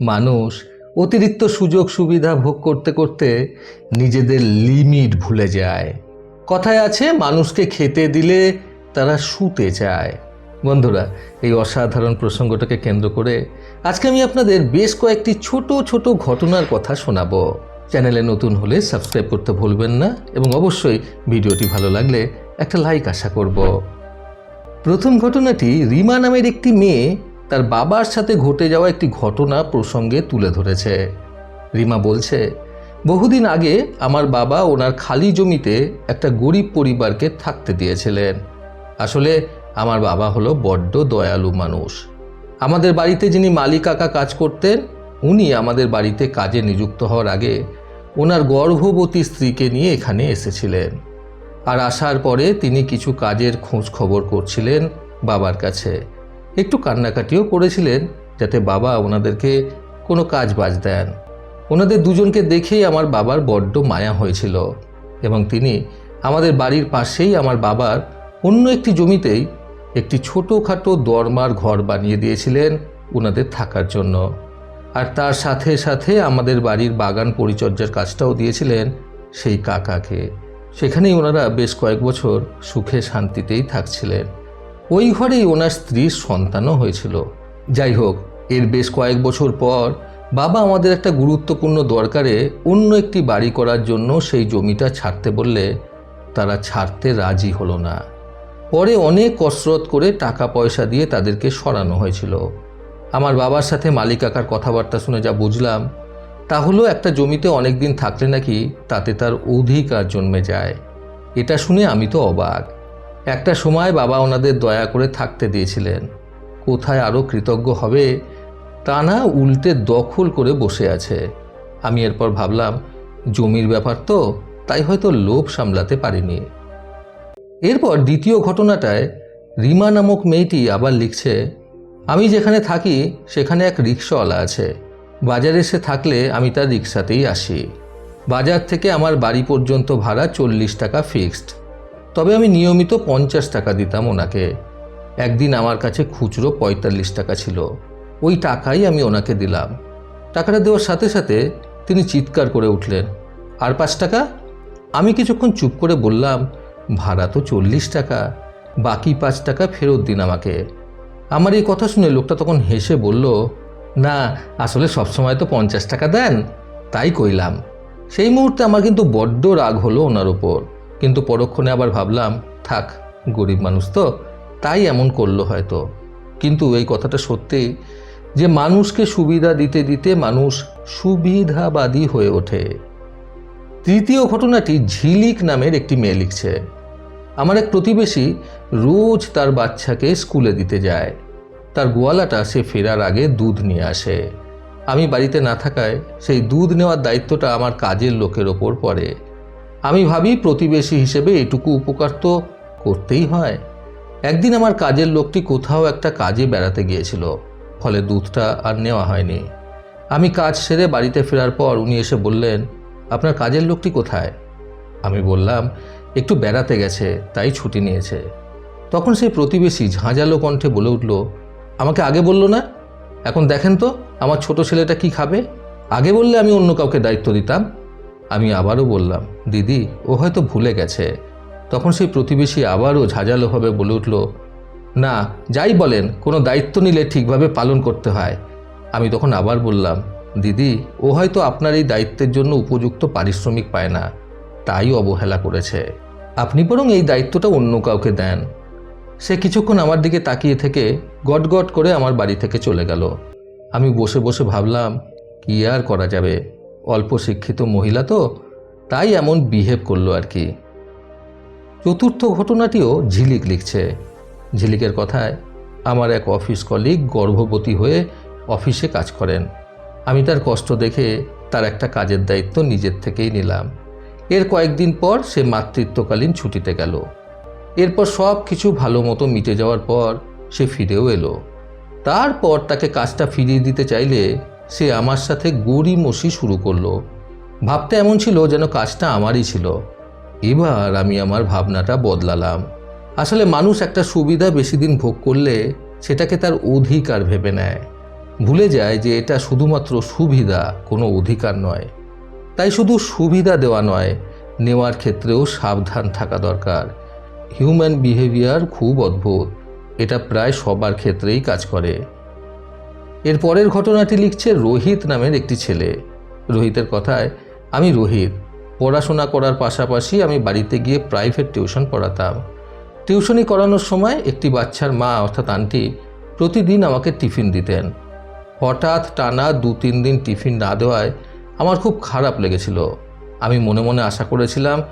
মানুষ অতিরিক্ত সুযোগ সুবিধা ভোগ করতে করতে নিজেদের লিমিট ভুলে যায়। কথায় আছে, মানুষকে খেতে দিলে তারা শুতে চায়। বন্ধুরা, এই অসাধারণ প্রসঙ্গটাকে কেন্দ্র করে আজকে আমি আপনাদের বেশ কয়েকটি ছোট ছোট ঘটনার কথা শোনাবো। চ্যানেলে নতুন হলে সাবস্ক্রাইব করতে ভুলবেন না এবং অবশ্যই ভিডিওটি ভালো লাগলে একটা লাইক আশা করব। প্রথম ঘটনাটি, রিমা নামের একটি মেয়ে তার বাবার সাথে ঘটে যাওয়া একটি ঘটনা প্রসঙ্গে তুলে ধরেছে। রিমা বলছে, বহুদিন আগে আমার বাবা ওনার খালি জমিতে একটা গরিব পরিবারকে থাকতে দিয়েছিলেন। আসলে আমার বাবা হলো বড্ড দয়ালু মানুষ। আমাদের বাড়িতে যিনি মালি কাকা কাজ করতেন, উনি আমাদের বাড়িতে কাজে নিযুক্ত হওয়ার আগে ওনার গর্ভবতী স্ত্রীকে নিয়ে এখানে এসেছিলেন। আর আসার পরে তিনি কিছু কাজের খোঁজ খবর করছিলেন বাবার কাছে। একটু কান্নাকাটিও করেছিলেন যাতে বাবা ওনাদেরকে কোনো কাজ বাজ দেন। ওনাদের দুজনকে দেখেই আমার বাবার বড্ড মায়া হয়েছিল এবং তিনি আমাদের বাড়ির পাশেই আমার বাবার অন্য একটি জমিতেই একটি ছোটোখাটো দরমার ঘর বানিয়ে দিয়েছিলেন ওনাদের থাকার জন্য। আর তার সাথে সাথে আমাদের বাড়ির বাগান পরিচর্যার কাজটাও দিয়েছিলেন সেই কাকাকে। সেখানেই ওনারা বেশ কয়েক বছর সুখে শান্তিতেই থাকছিলেন। ওই ঘরেই ওনার স্ত্রীর সন্তানও হয়েছিল। যাই হোক, এর বেশ কয়েক বছর পর বাবা আমাদের একটা গুরুত্বপূর্ণ দরকারে অন্য একটি বাড়ি করার জন্য সেই জমিটা ছাড়তে বললে তারা ছাড়তে রাজি হলো না। পরে অনেক কসরত করে টাকা পয়সা দিয়ে তাদেরকে সরানো হয়েছিল। আমার বাবার সাথে মালিক মালিকাকার কথাবার্তা শুনে যা বুঝলাম, তা হলো একটা জমিতে অনেক দিন থাকলে নাকি তাতে তার অধিকার জন্মে যায়। এটা শুনে আমি তো অবাক। একটা সময় বাবা ওনাদের দয়া করে থাকতে দিয়েছিলেন। কোথায় আরও কৃতজ্ঞ হবে তা না উল্টে দখল করে বসে আছে। আমি এরপর ভাবলাম, জমির ব্যাপার তো, তাই হয়তো লোভ সামলাতে পারিনি। এরপর দ্বিতীয় ঘটনাটায় রিমা নামক মেয়েটি আবার লিখছে, আমি যেখানে থাকি, সেখানে এক রিক্সাওয়ালা আছে। বাজারে সে থাকলে আমি তার রিক্সাতেই আসি। বাজার থেকে আমার বাড়ি পর্যন্ত ভাড়া চল্লিশ টাকা ফিক্সড। তবে আমি নিয়মিত পঞ্চাশ টাকা দিতাম ওনাকে। একদিন আমার কাছে খুচরো পঁয়তাল্লিশ টাকা ছিল। ওই টাকাই আমি ওনাকে দিলাম। টাকাটা দেওয়ার সাথে সাথে তিনি চিৎকার করে উঠলেন, আর পাঁচ টাকা? আমি কিছুক্ষণ চুপ করে বললাম, ভাড়া তো চল্লিশ টাকা, বাকি পাঁচ টাকা ফেরত দিন আমাকে। আমার এই কথা শুনে লোকটা তখন হেসে বলল, না, আসলে সবসময় তো পঞ্চাশ টাকা দেন, তাই কইলাম। সেই মুহূর্তে আমার কিন্তু বড্ড রাগ হলো ওনার ওপর। কিন্তু পরক্ষণে আবার ভাবলাম, থাক, গরিব মানুষ তো, তাই এমন করল হয়তো। কিন্তু এই কথাটা সত্যি যে মানুষকে সুবিধা দিতে দিতে মানুষ সুবিধাবাদী হয়ে ওঠে। তৃতীয় ঘটনাটি ঝিলিক নামের একটি মেয়ে লিখছে। আমার এক প্রতিবেশী রোজ তার বাচ্চাকে স্কুলে দিতে যায়। তার গোয়ালাটা সে ফেরার আগে দুধ নিয়ে আসে। আমি বাড়িতে না থাকায় সেই দুধ নেওয়ার দায়িত্বটা আমার কাজের লোকের ওপর পড়ে। আমি ভাবি প্রতিবেশী হিসেবে এটুকু উপকার তো করতেই হয়। একদিন আমার কাজের লোকটি কোথাও একটা কাজে বেড়াতে গিয়েছিল, ফলে দুধটা আর নেওয়া হয়নি। আমি কাজ সেরে বাড়িতে ফেরার পর উনি এসে বললেন, আপনার কাজের লোকটি কোথায়? আমি বললাম, একটু বেড়াতে গেছে, তাই ছুটি নিয়েছে। তখন সেই প্রতিবেশী ঝাঁঝালো কণ্ঠে বলে উঠল, আমাকে আগে বলল না? এখন দেখেন তো, আমার ছোট ছেলেটা কি খাবে? আগে বললে আমি অন্য কাউকে দায়িত্ব দিতাম। আমি আবারও বললাম, দিদি, ও হয়তো ভুলে গেছে। তখন সেই প্রতিবেশী আবারও ঝাঁঝালোভাবে বলে উঠল, না, যাই বলেন, কোনো দায়িত্ব নিলে ঠিকভাবে পালন করতে হয়। আমি তখন আবার বললাম, দিদি, ও হয়তো আপনার এই দায়িত্বের জন্য উপযুক্ত পারিশ্রমিক পায় না, তাই অবহেলা করেছে। আপনি বরং এই দায়িত্বটা অন্য কাউকে দেন। সে কিছুক্ষণ আমার দিকে তাকিয়ে থেকে গট করে আমার বাড়ি থেকে চলে গেল। আমি বসে বসে ভাবলাম, কি আর করা যাবে? অল্প শিক্ষিত মহিলা তো, তাই এমন বিহেভ করল আর কি। চতুর্থ ঘটনাটিও ঝিলিক লিখছে। ঝিলিকের কথায়, আমার এক অফিস কলিগ গর্ভবতী হয়ে অফিসে কাজ করেন। আমি তার কষ্ট দেখে তার একটা কাজের দায়িত্ব নিজের থেকেই নিলাম। এর কয়েকদিন পর সে মাতৃত্বকালীন ছুটিতে গেল। এরপর সব কিছু ভালো মতো মিটে যাওয়ার পর সে ফিরেও এলো। তারপর তাকে কাজটা ফিরিয়ে দিতে চাইলে সে আমার সাথে গড়ি মশি শুরু করল। ভাবতে এমন ছিল যেন কাজটা আমারই ছিল। এবার আমি আমার ভাবনাটা বদলালাম। আসলে মানুষ একটা সুবিধা বেশি দিন ভোগ করলে সেটাকে তার অধিকার ভেবে নেয়। ভুলে যায় যে এটা শুধুমাত্র সুবিধা, কোনো অধিকার নয়। তাই শুধু সুবিধা দেওয়া নয়, নেওয়ার ক্ষেত্রেও সাবধান থাকা দরকার। হিউম্যান বিহেভিয়ার খুব অদ্ভুত। এটা প্রায় সবার ক্ষেত্রেই কাজ করে। এর পরের ঘটনাটি লিখছে রোহিত নামের একটি ছেলে। রোহিতের কথায়, আমি রোহিত। পড়াশোনা করার পাশাপাশি আমি বাড়িতে গিয়ে প্রাইভেট টিউশন পড়াতাম। টিউশনি করানোর সময় একটি বাচ্চার মা, অর্থাৎ আন্টি, প্রতিদিন আমাকে টিফিন দিতেন। হঠাৎ টানা দু তিন দিন টিফিন না দেওয়ায় আমার খুব খারাপ লেগেছিল। আমি মনে মনে আশা করেছিলাম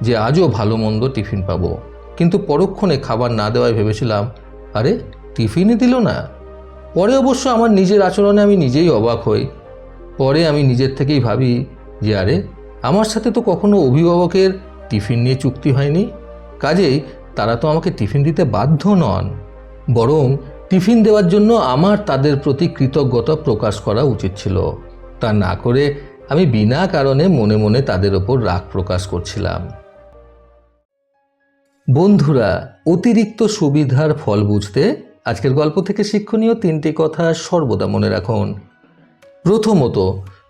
যে আজও ভালো মন্দ টিফিন পাবো। কিন্তু পরক্ষণে খাবার না দেওয়ায় ভেবেছিলাম, আরে, টিফিনই দিল না। পরে অবশ্য আমার নিজের আচরণে আমি নিজেই অবাক হই। পরে আমি নিজের থেকেই ভাবি যে, আরে, আমার সাথে তো কখনো অভিভাবকের টিফিন নিয়ে চুক্তি হয়নি। কাজেই তারা তো আমাকে টিফিন দিতে বাধ্য নন। বরং টিফিন দেওয়ার জন্য আমার তাদের প্রতি কৃতজ্ঞতা প্রকাশ করা উচিত ছিল। তা না করে আমি বিনা কারণে মনে মনে তাদের ওপর রাগ প্রকাশ করছিলাম। বন্ধুরা, অতিরিক্ত সুবিধার ফল বুঝতে আজকের গল্প থেকে শিক্ষণীয় তিনটি কথা সর্বদা মনে রাখুন। প্রথমত,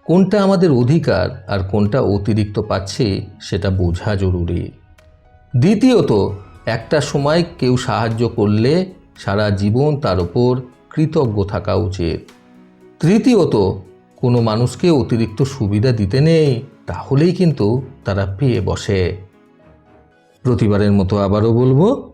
কোনটা আমাদের অধিকার আর কোনটা অতিরিক্ত পাচ্ছি সেটা বোঝা জরুরি। দ্বিতীয়ত, একটা সময় কেউ সাহায্য করলে সারা জীবন তার ওপর কৃতজ্ঞ থাকা উচিত। তৃতীয়ত, কোনো মানুষকে অতিরিক্ত সুবিধা দিতে নেই, তাহলেই কিন্তু তারা পেয়ে বসে। প্রতিবারের মতো আবারও বলব